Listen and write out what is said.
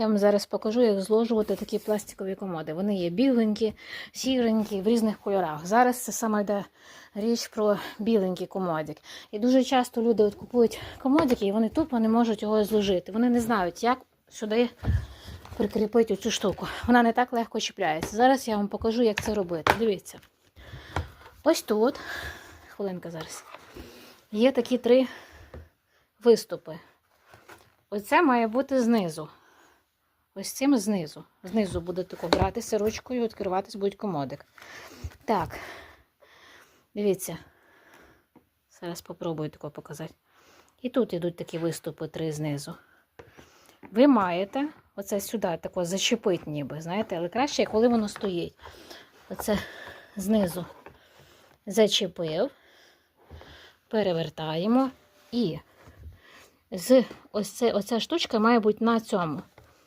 Я вам зараз покажу, як зложувати такі пластикові комоди. Вони є біленькі, сіренькі, в різних кольорах. Зараз це саме йде річ про біленький комодик. І дуже часто люди от купують комодики, і вони тупо не можуть його зложити. Вони не знають, як сюди прикріпити цю штуку. Вона не так легко чіпляється. Зараз я вам покажу, як це робити. Дивіться. Ось тут, хвилинка зараз, є такі три виступи. Оце має бути знизу. Ось цим знизу. Знизу буде тако братися ручкою, відкриватись буде комодик. Так. Дивіться. Зараз спробую тако показати. І тут йдуть такі виступи три знизу. Ви маєте оце сюди тако зачепити ніби, знаєте, але краще, коли воно стоїть. Оце знизу зачепив, перевертаємо і з ось це, оця штучка має бути на цьому.